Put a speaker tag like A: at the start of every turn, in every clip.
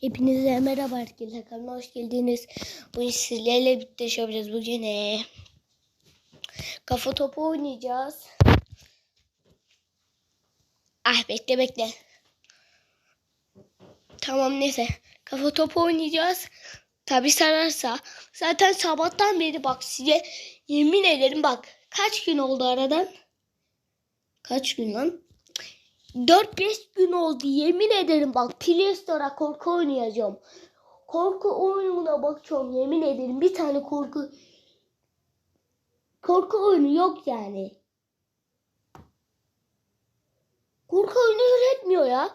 A: Hepinize merhaba arkadaşlar. Kanalıma hoş geldiniz. Bugün sizlerle birlikte şey yapacağız. Bugün ee, kafa topu oynayacağız. Ah bekle bekle. Tamam neyse. Kafa topu oynayacağız. Tabi sararsa. Zaten sabahtan beri bak size yemin ederim bak. Kaç gün oldu aradan? Kaç gün lan? 4-5 gün oldu yemin ederim bak Play Store'a korku oynayacağım. Korku oyununa bakacağım yemin ederim bir tane korku korku oyunu yok yani. Korku oyunu üretmiyor ya.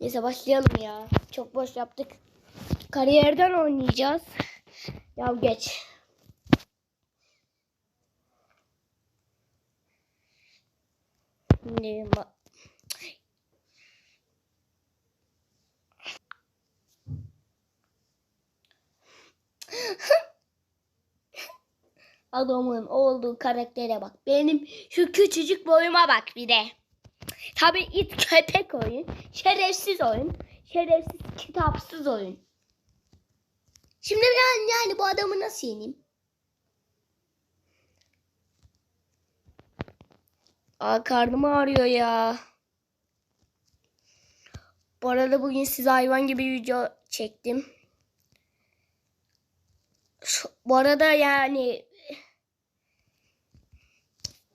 A: Neyse başlayalım ya. Çok boş yaptık. Kariyerden oynayacağız. Ya geç. Şimdi ba- Adamın olduğu karaktere bak. Benim şu küçücük boyuma bak bir de. Tabi it köpek oyun. Şerefsiz oyun. Şerefsiz kitapsız oyun. Şimdi ben yani bu adamı nasıl yeneyim? Aa karnım ağrıyor ya. Bu arada bugün size hayvan gibi video çektim. Bu arada yani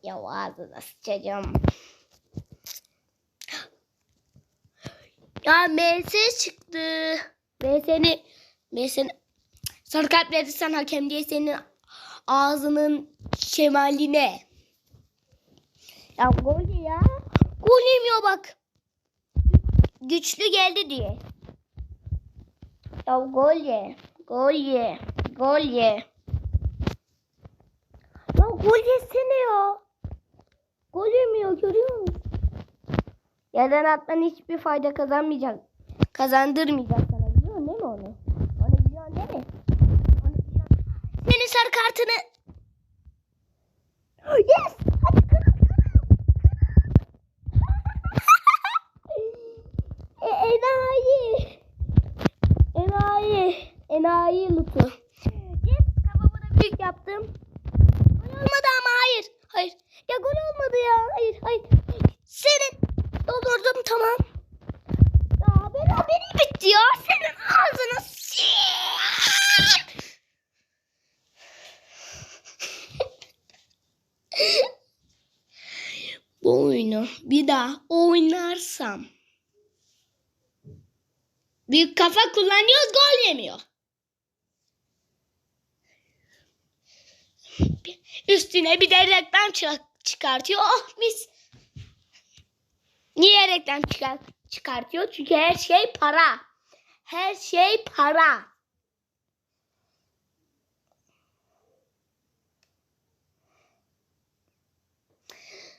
A: ya ağzına sıçacağım. Ya MS çıktı. MS'ni MS'ni sarı kalp verirsen hakem diye senin ağzının şemaline. Ya gol ya. Gol yemiyor bak. Güçlü geldi diye. Ya gol ye. Gol ye. Gol ye. Ya gol yesene ya. Gol yemiyor görüyor musun? Yerden atman hiçbir fayda kazanmayacak. Kazandırmayacak sana. Biliyorsun değil mi onu? Onu biliyorsun değil mi? Onu biliyorsun. Senin sarı kartını. Yes! E, enayi. Enayi. Enayi Lutu. Yes, kafamı da büyük yaptım. Gol olmadı ama hayır. Hayır. Ya gol olmadı ya. Hayır, hayır. Senin doldurdum tamam. Ya beraber bitti ya. Senin ağzına s- Bu oyunu bir daha oynarsam Büyük kafa kullanıyoruz gol yemiyor. Üstüne bir de reklam çı- çıkartıyor. Oh mis. Niye reklam çıkar çıkartıyor? Çünkü her şey para. Her şey para.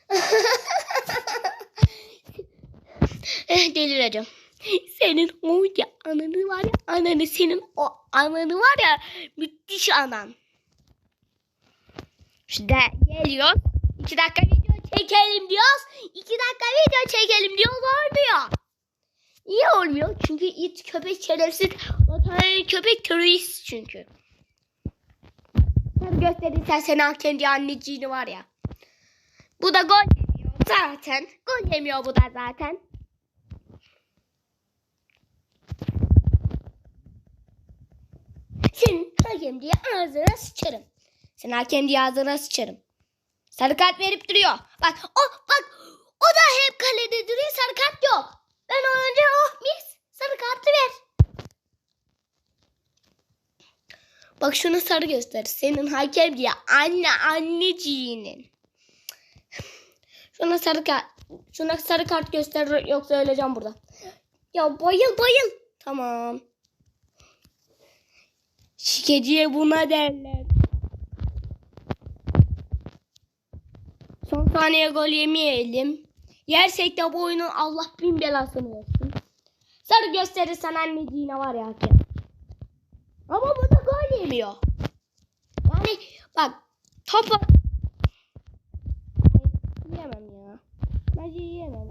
A: Eh, Delireceğim. Senin o ya ananı var ya ananı senin o ananı var ya müthiş anan. İşte geliyor. İki dakika video çekelim diyoruz. İki dakika video çekelim diyoruz olmuyor. Niye olmuyor? Çünkü it köpek şerefsiz. O tane köpek terörist çünkü. Sen gösterirsen sen hakem diye anneciğini var ya. Bu da gol yemiyor zaten. Gol yemiyor bu da zaten. Senin hakem diye ağzına sıçarım. Sen hakem diye ağzına sıçarım. Sarı kart verip duruyor. Bak o bak o da hep kalede duruyor sarı kart yok. Ben önce oh mis sarı kartı ver. Bak şunu sarı göster. Senin hakem diye anne anneciğinin. Şuna sarı kart şuna sarı kart göster yoksa öleceğim burada. Ya bayıl bayıl. Tamam. Şikeciye buna derler. Son saniye gol yemeyelim. Yersek de bu oyunun Allah bin belasını versin. Sarı gösterirsen anneciğine var ya hakem. Ama bu da gol yemiyor. Yani bak topa... Yiyemem ya. Bence yiyemem.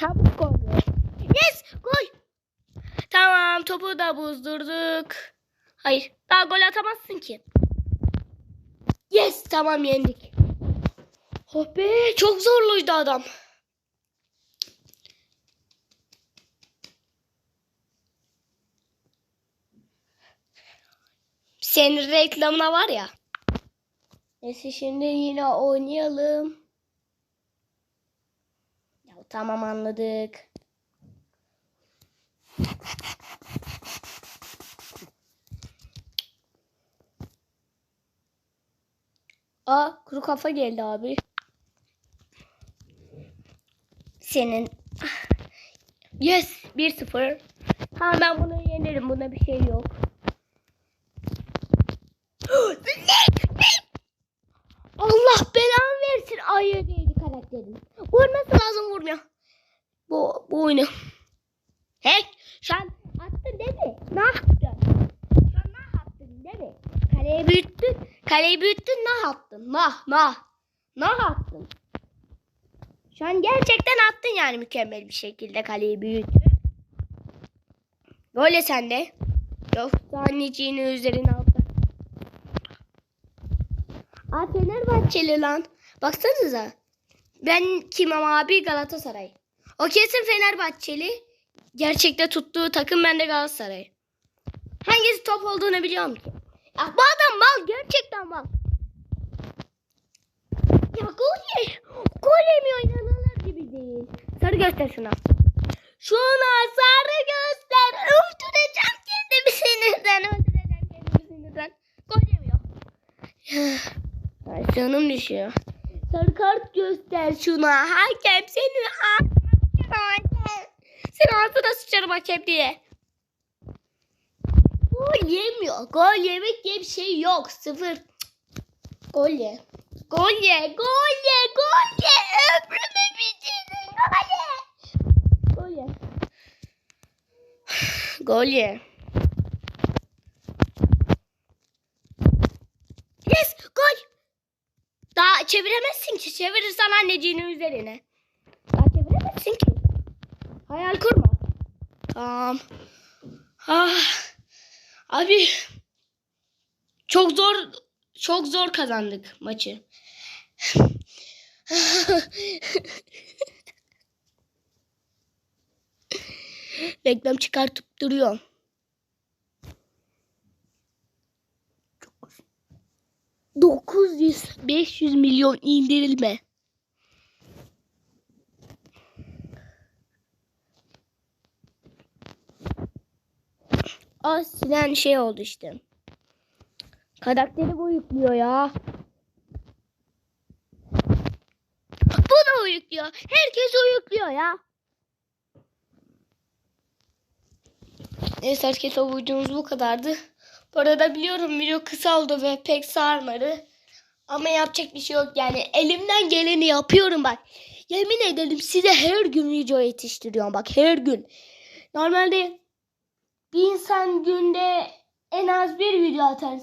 A: Çabuk gol. Yes gol. Tamam topu da bozdurduk. Hayır daha gol atamazsın ki. Yes tamam yendik. Oh be çok zorluydu adam. Senin reklamına var ya. Neyse şimdi yine oynayalım. Tamam anladık. Aa kuru kafa geldi abi. Senin. Yes 1-0. Ha ben bunu yenerim. Buna bir şey yok. Allah belanı versin. Ayı değdi karakterin. Vurması lazım vurmuyor. Bu, bu oyunu. Hey şu attın değil mi? Ne yaptın? Şu an ne yaptın değil mi? Kaleyi büyüttün. Kaleyi büyüttün ne yaptın? Nah nah. Ne yaptın? Şu gerçekten attın yani mükemmel bir şekilde kaleyi büyüttün. Böyle sende. Yoksa anneciğini üzerine aldı. Aa Fenerbahçeli lan. Baksanıza. Ben kimim abi Galatasaray. O kesin Fenerbahçeli. Gerçekte tuttuğu takım bende Galatasaray. Hangisi top olduğunu biliyorum ki. Ya bu adam mal gerçekten mal. Ya gol ye. Gol yemiyor inanılır gibi değil. Sarı göster şuna. Şuna sarı göster. Öldüreceğim kendimi sinirden. Öldüreceğim kendimi sinirden. Gol yemiyor. Ay, canım düşüyor. Sarı kart göster şuna. Hakem seni hakem. Sen ağzına sıçarım hakem diye. Gol yemiyor. Gol yemek diye bir şey yok. Sıfır. Gol ye. Gol ye. Gol ye. Gol ye. Ömrümü bitirdin. Gol ye. Gol ye. Gol ye. Yes. Gol. Daha çeviremezsin ki. Çevirirsen anneciğinin üzerine. Daha çeviremezsin ki. Hayal kurma. Tamam. Ah. Abi çok zor çok zor kazandık maçı. Reklam çıkartıp duruyor. 900 500 milyon indirilme. O silen şey oldu işte. Karakteri bu yüklüyor ya. Bu da uyukluyor. Herkes uyukluyor ya. Neyse herkes o videomuz bu kadardı. Bu arada biliyorum video kısa oldu ve pek sarmadı. Ama yapacak bir şey yok yani. Elimden geleni yapıyorum bak. Yemin ederim size her gün video yetiştiriyorum bak her gün. Normalde bir insan günde en az bir video atar.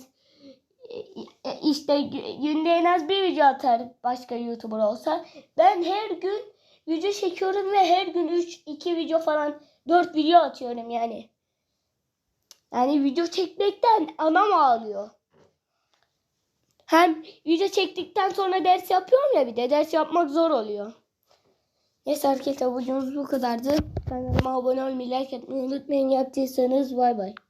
A: E, İşte gü- günde en az bir video atar başka YouTuber olsa. Ben her gün video çekiyorum ve her gün 3 2 video falan 4 video atıyorum yani. Yani video çekmekten anam ağlıyor. Hem video çektikten sonra ders yapıyorum ya bir de ders yapmak zor oluyor. Neyse arkadaşlar videomuz bu kadardı. Kanalıma abone olmayı, like etmeyi unutmayın. Yaptıysanız bay bay.